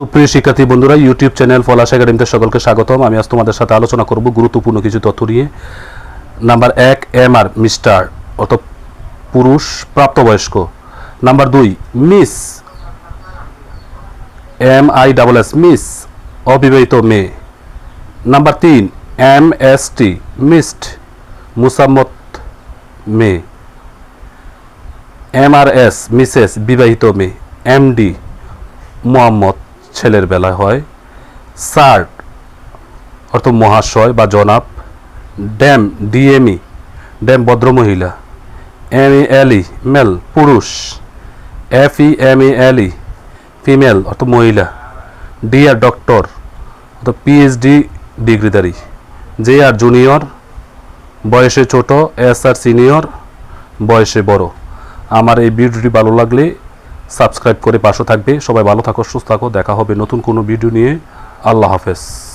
প্রিয় শিক্ষার্থী বন্ধুরা ইউটিউব চ্যানেল পলাশ একাডেমিতে সকলকে স্বাগতম। আমি আজ তোমাদের সাথে আলোচনা করব গুরুত্বপূর্ণ কিছু তথ্য নিয়ে। নাম্বার এক এম আর মিস্টার অর্থ পুরুষ প্রাপ্তবয়স্ক। নাম্বার দুই miss M I double S miss অবিবাহিত মেয়ে। নাম্বার তিন M S T missed Mosammat মেয়ে। এম আর এস মিসেস বিবাহিত মেয়ে। M D Mohammad. ছেলের বেলায় হয়। স্যার অর্থ মহাশয় বা জনাব, ড্যাম, ডিএমই, ড্যাম ভদ্রমহিলা এম ই এল, মেল, পুরুষ F E M E L, female অর্থ মহিলা ডি আর ডক্টর অর্থ পিএইচডি ডিগ্রিধারী জে আর জুনিয়র, বয়সে ছোট এস আর সিনিয়র, বয়সে বড়। আমার এই ভিডিওটি ভালো লাগলে সাবস্ক্রাইব করে পাশে থাকবে। সবাই ভালো থাকো, সুস্থ থাকো। দেখা হবে নতুন কোনো ভিডিও নিয়ে। আল্লাহ হাফেজ।